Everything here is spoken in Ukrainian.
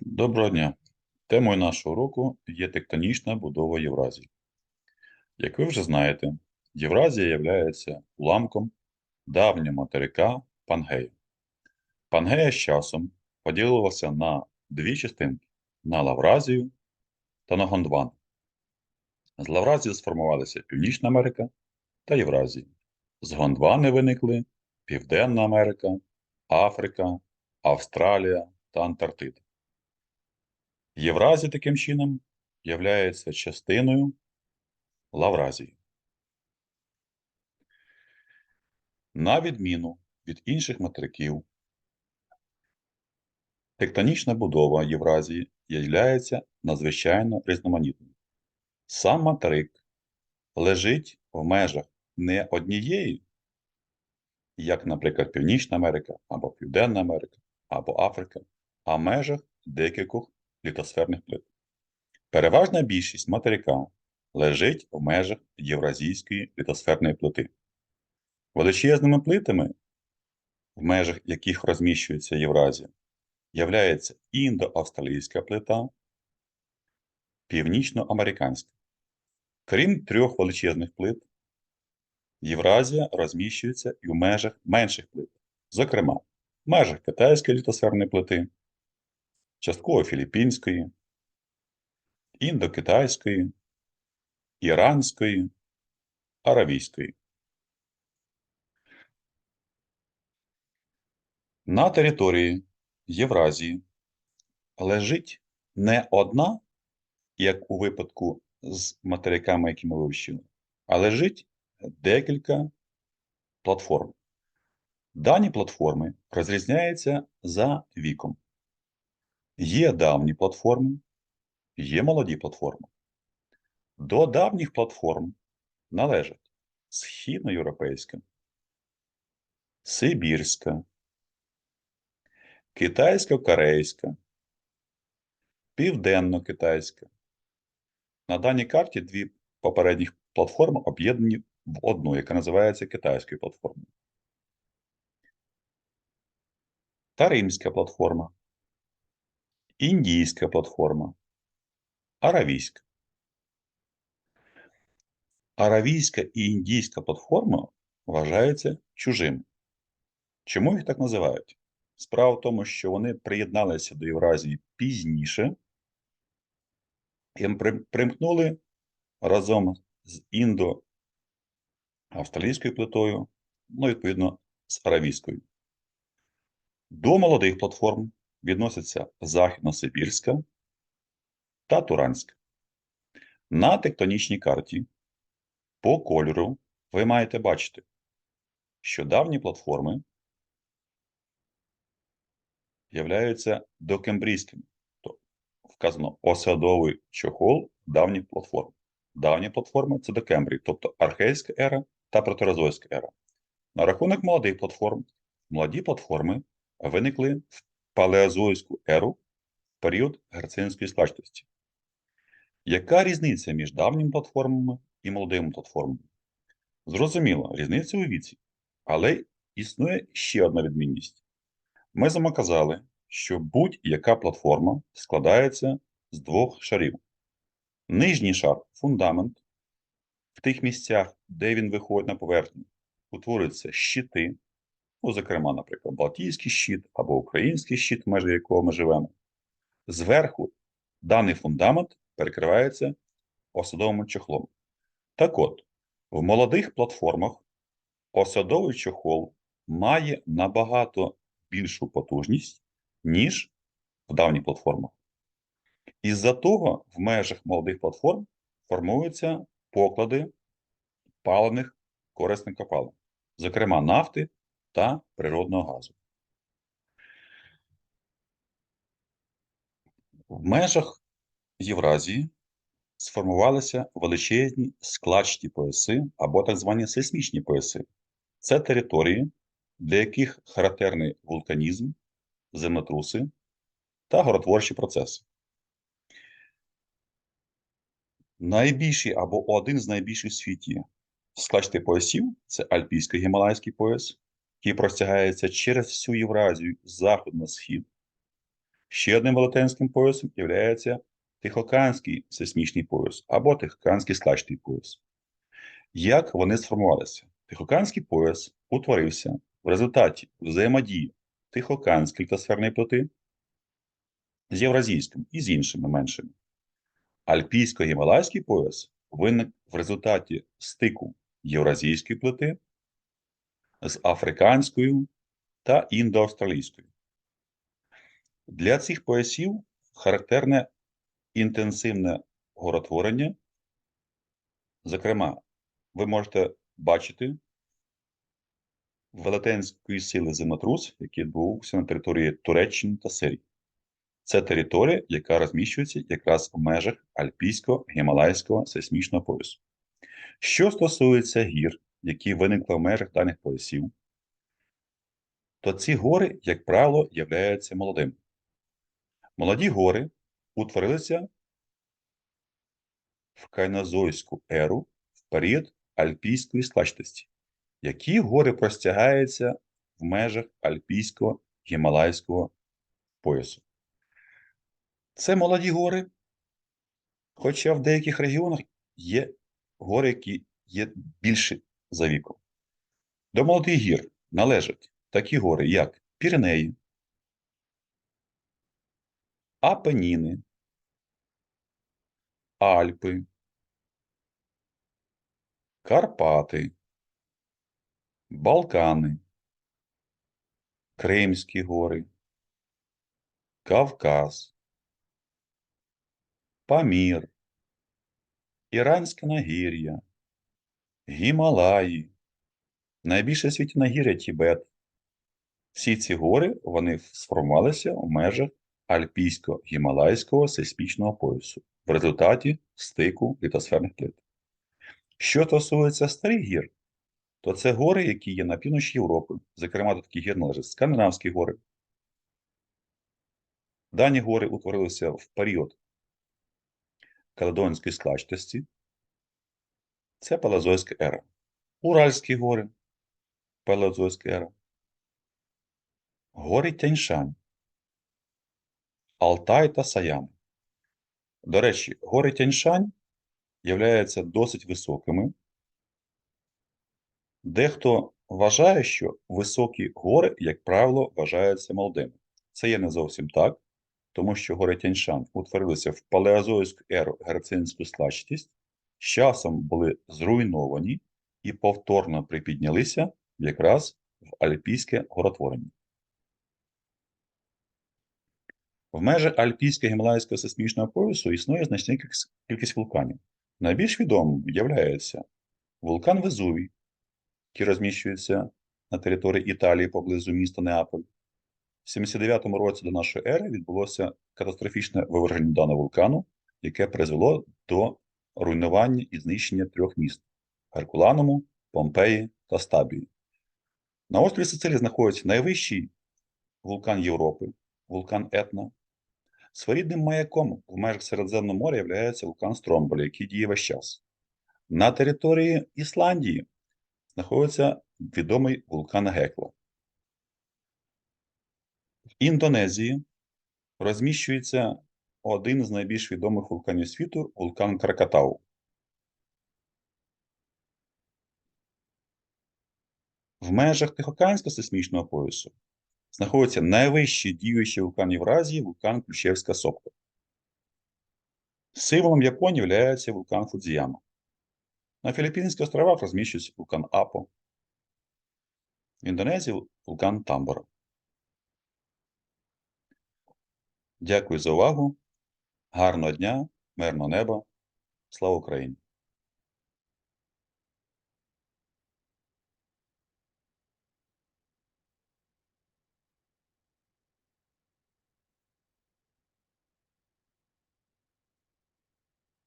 Доброго дня. Темою нашого уроку є тектонічна будова Євразії. Як ви вже знаєте, Євразія є уламком давнього материка Пангея. Пангея з часом поділилася на дві частинки на Лавразію та на Гондван. З Лавразії сформувалися Північна Америка та Євразія. З Гондвани виникли Південна Америка, Африка, Австралія та Антарктида. Євразія таким чином являється частиною Лавразії. На відміну від інших материків, тектонічна будова Євразії є надзвичайно різноманітною. Сам материк лежить в межах не однієї, як, наприклад, Північна Америка або Південна Америка, або Африка, а в межах декількох літосферних плит. Переважна більшість материка лежить в межах Євразійської літосферної плити. Величезними плитами, в межах яких розміщується Євразія, являється індоавстралійська плита, північноамериканська. Крім трьох величезних плит, Євразія розміщується і в межах менших плит, зокрема, в межах Китайської літосферної плити, частково філіппінської, індокитайської, іранської, аравійської. На території Євразії лежить не одна, як у випадку з материками, які ми вивчили, а лежить декілька платформ. Дані платформи розрізняються за віком. Є давні платформи, є молоді платформи. До давніх платформ належать східноєвропейська, Сибірська, Китайсько-корейська, Південно-Китайська. На даній карті дві попередніх платформи об'єднані в одну, яка називається Китайською платформою. Та Римська платформа індійська платформа, аравійська. Аравійська і індійська платформа вважаються чужими. Чому їх так називають? Справа в тому, що вони приєдналися до Євразії пізніше і примкнули разом з індо-австралійською плитою, ну, відповідно, з аравійською. До молодих платформ відносяться Західно-Сибірська та Туранська. На тектонічній карті по кольору ви маєте бачити, що давні платформи являються докембрійськими. Тобто вказано осадовий чохол давніх платформ. Давні платформи це докембрій, тобто архейська ера та протерозойська ера. На рахунок молодих платформ, молоді платформи виникли в палеозойську еру період герцинської складчості. Яка різниця між давніми платформами і молодими платформами? Зрозуміло, різниця у віці, але існує ще одна відмінність. Ми замоказали, що будь-яка платформа складається з двох шарів. Нижній шар фундамент. В тих місцях, де він виходить на поверхню, утворюються щити, ну, зокрема, наприклад, Балтійський щит або Український щит, в межі якого ми живемо. Зверху даний фундамент перекривається осадовим чохлом. Так от, в молодих платформах осадовий чохол має набагато більшу потужність, ніж в давніх платформах. Із-за того в межах молодих платформ формуються поклади паливних корисних копалин, зокрема нафти та природного газу. В межах Євразії сформувалися величезні складчаті пояси або так звані сейсмічні пояси. Це території, для яких характерний вулканізм, землетруси та горотворчі процеси. Найбільший або один з найбільших в світі складчатих поясів це Альпійсько-Гімалайський пояс, який простягається через всю Євразію з заходу на схід, Ще одним велетенським поясом є Тихоокеанський сейсмічний пояс або Тихоокеанський складчатий пояс. Як вони сформувалися? Тихоокеанський пояс утворився в результаті взаємодії Тихоокеанської літосферної плити з Євразійським і з іншими меншими. Альпійсько-гімалайський пояс виник в результаті стику Євразійської плити з африканською та індоавстралійською. Для цих поясів характерне інтенсивне горотворення. Зокрема, ви можете бачити велетенської сили землетрус, який відбувався на території Туреччини та Сирії. Це територія, яка розміщується якраз в межах Альпійського гімалайського сейсмічного поясу. Що стосується гір, які виникли в межах даних поясів, то ці гори, як правило, являються молодими. Молоді гори утворилися в кайнозойську еру в період альпійської складчатості. Які гори простягаються в межах альпійського гімалайського поясу? Це молоді гори, хоча в деяких регіонах є гори, які є більші за віком. До молодих гір належать такі гори, як Піренеї, Апеніни, Альпи, Карпати, Балкани, Кримські гори, Кавказ, Памір, Іранське нагір'я, Гімалаї, найбільше в світі нагір'я Тібет. Всі ці гори вони сформувалися у межах Альпійсько-гімалайського сейсмічного поясу в результаті стику літосферних плит. Що стосується старих гір, то це гори, які є на півночі Європи, зокрема до таких гір належать Скандинавські гори. Дані гори утворилися в період Каледонської складчатості. Це Палеозойська ера. Уральські гори, Палеозойська ера. Гори Тяньшань, Алтай та Саян. До речі, гори Тяньшань являються досить високими. Дехто вважає, що високі гори, як правило, вважаються молодими. Це є не зовсім так, тому що гори Тяньшань утворилися в палеозойську еру герцинську складчатість, з часом були зруйновані і повторно припіднялися якраз в Альпійське горотворення. В межах Альпійського гімалайського сейсмічного поясу існує значна кількість вулканів. Найбільш відомим є вулкан Везувій, який розміщується на території Італії поблизу міста Неаполь. В 79-му році до нашої ери відбулося катастрофічне виверження даного вулкану, яке призвело до руйнування і знищення трьох міст Геркуланому, Помпеї та Стабії. На острові Сицилії знаходиться найвищий вулкан Європи, вулкан Етна. Своєрідним маяком в межах Середземного моря є вулкан Стромболя, який діє весь час. На території Ісландії знаходиться відомий вулкан Гекла. В Індонезії розміщується один з найбільш відомих вулканів світу вулкан Кракатау. В межах Тихоокеанського сейсмічного поясу знаходиться найвищий діючий вулкан Євразії вулкан Ключевська Сопка. Символом Японії є вулкан Фудзіяма. На Філіппінських островах розміщується вулкан Апо. В Індонезії вулкан Тамбора. Дякую за увагу. Гарного дня, мирного неба. Слава Україні!